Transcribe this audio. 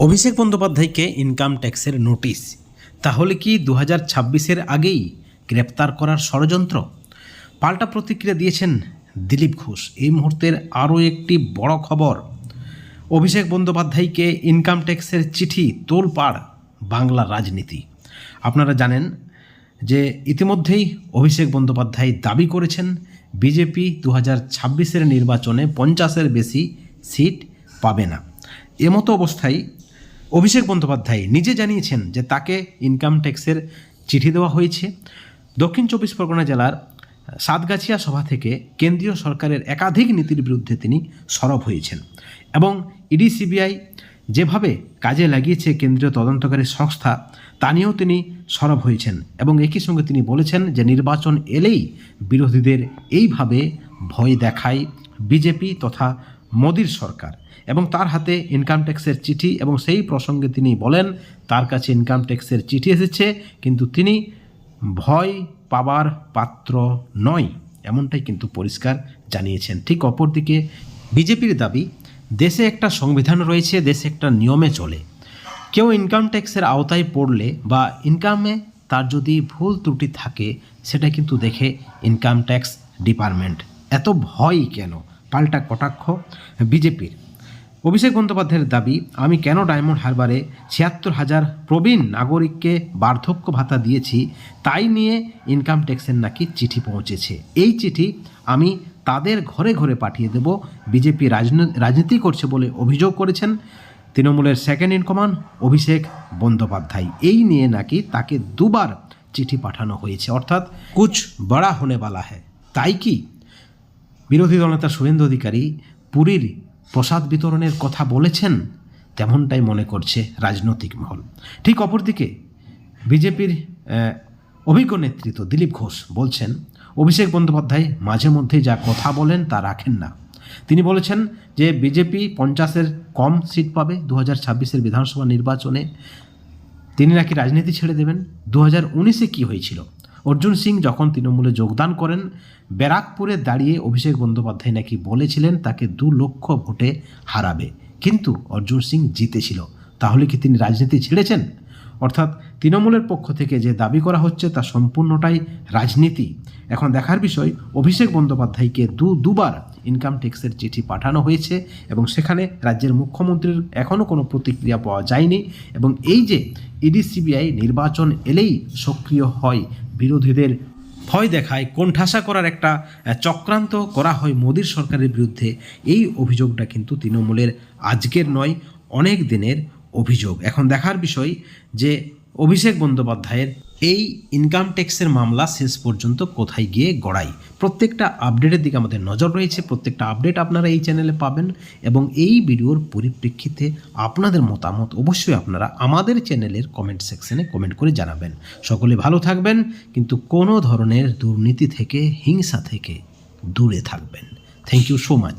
অভিষেক বন্দ্যোপাধ্যায়কে ইনকাম ট্যাক্সের নোটিশ তাহলে কি দু হাজার ছাব্বিশের আগেই গ্রেপ্তার করার ষড়যন্ত্র? পাল্টা প্রতিক্রিয়া দিয়েছেন দিলীপ ঘোষ। এই মুহূর্তের আরও একটি বড় খবর। অভিষেক বন্দ্যোপাধ্যায়কে ইনকাম ট্যাক্সের চিঠি তোলপাড় বাংলা রাজনীতি। আপনারা জানেন যে ইতিমধ্যেই অভিষেক বন্দ্যোপাধ্যায় দাবি করেছেন, বিজেপি দু হাজার নির্বাচনে পঞ্চাশের বেশি সিট পাবে না। এমতো অবস্থায় অভিষেক বন্দ্যোপাধ্যায় নিজে জানিয়েছেন যে তাকে ইনকাম ট্যাক্সের চিঠি দেওয়া হয়েছে। দক্ষিণ চব্বিশ পরগনা জেলার সাতগাছিয়া সভা থেকে কেন্দ্রীয় সরকারের একাধিক নীতির বিরুদ্ধে তিনি সরব হয়েছেন এবং ইডি সিবিআই যেভাবে কাজে লাগিয়েছে কেন্দ্রীয় তদন্তকারী সংস্থা, তা নিয়েও তিনি সরব হয়েছেন এবং একই সঙ্গে তিনি বলেছেন যে নির্বাচন এলেই বিরোধীদের এইভাবে ভয় দেখায় বিজেপি তথা মোদির সরকার এবং তার হাতে ইনকাম ট্যাক্সের চিঠি এবং সেই প্রসঙ্গে তিনি বলেন, তার কাছে ইনকাম ট্যাক্সের চিঠি এসেছে, কিন্তু তিনি ভয় পাবার পাত্র নয়, এমনটাই কিন্তু পরিষ্কার জানিয়েছেন। ঠিক অপরদিকে বিজেপির দাবি, দেশে একটা সংবিধান রয়েছে, দেশে একটা নিয়মে চলে। কেউ ইনকাম ট্যাক্সের আওতায় পড়লে বা ইনকামে তার যদি ভুল ত্রুটি থাকে, সেটা কিন্তু দেখে ইনকাম ট্যাক্স ডিপার্টমেন্ট এত ভয় কেন? পাল্টা কটাক্ষ বিজেপির। অভিষেক বন্দ্যোপাধ্যায়ের দাবি, আমি কেন ডায়মন্ড হারবারে ছিয়াত্তর হাজার প্রবীণ নাগরিককে বার্ধক্য ভাতা দিয়েছি, তাই নিয়ে ইনকাম ট্যাক্সের নাকি চিঠি পৌঁছেছে। এই চিঠি আমি তাদের ঘরে ঘরে পাঠিয়ে দেব, বিজেপি রাজনীতি করছে বলে অভিযোগ করেছেন তৃণমূলের second in command Abhishek Bandyopadhyay. এই নিয়ে নাকি তাকে দুবার চিঠি পাঠানো হয়েছে, অর্থাৎ কুচ বড়া হোনে বালা হ্যায়। তাই কি বিরোধী দলনেতা শুভেন্দু অধিকারী পুরীর প্রসাদ বিতরণের কথা বলেছেন, তেমনটাই মনে করছে রাজনৈতিক মহল। ঠিক অপরদিকে বিজেপির অভিজ্ঞ নেতৃত্ব দিলীপ ঘোষ বলছেন, অভিষেক বন্দ্যোপাধ্যায় মাঝে মধ্যে যা কথা বলেন তা রাখেন না। তিনি বলেছেন যে বিজেপি পঞ্চাশের কম সিট পাবে দু হাজার ছাব্বিশের বিধানসভা নির্বাচনে। তিনি নাকি রাজনীতি ছেড়ে দেবেন। দু হাজার উনিশে কী হয়েছিল? অর্জুন সিং যখন তৃণমূলে যোগদান করেন, ব্যারাকপুরে দাঁড়িয়ে অভিষেক বন্দ্যোপাধ্যায় নাকি বলেছিলেন তাকে দু লক্ষ ভোটে হারাবে। কিন্তু অর্জুন সিং জিতেছিল। তাহলে কি তিনি রাজনীতি ছেড়েছেন? অর্থাৎ তৃণমূলের পক্ষ থেকে যে দাবি করা হচ্ছে তা সম্পূর্ণটাই রাজনীতি। এখন দেখার বিষয়, অভিষেক বন্দ্যোপাধ্যায়কে দু দুবার ইনকাম ট্যাক্সের চিঠি পাঠানো হয়েছে এবং সেখানে রাজ্যের মুখ্যমন্ত্রীর এখনও কোনো প্রতিক্রিয়া পাওয়া যায়নি এবং এই যে ইডি সিবিআই নির্বাচন এলেই সক্রিয় হয় বিরোধীদের ভয় দেখায়, কোণঠাসা করার একটা চক্রান্ত করা হয় মোদীর সরকারের বিরুদ্ধে, এই অভিযোগটা কিন্তু তৃণমূলের আজকের নয়, অনেক দিনের অভিযোগ। এখন দেখার বিষয় যে অভিষেক বন্দ্যোপাধ্যায়ের এই ইনকাম ট্যাক্সের মামলা শেষ পর্যন্ত কোথায় গিয়ে গড়াই? প্রত্যেকটা আপডেটের দিকে আমাদের নজর রয়েছে, প্রত্যেকটা আপডেট আপনারা এই চ্যানেলে পাবেন এবং এই ভিডিওর পরিপ্রেক্ষিতে আপনাদের মতামত অবশ্যই আপনারা আমাদের চ্যানেলের কমেন্ট সেকশনে কমেন্ট করে জানাবেন। সকলে ভালো থাকবেন, কিন্তু কোনো ধরনের দুর্নীতি থেকে, হিংসা থেকে দূরে থাকবেন। Thank you so much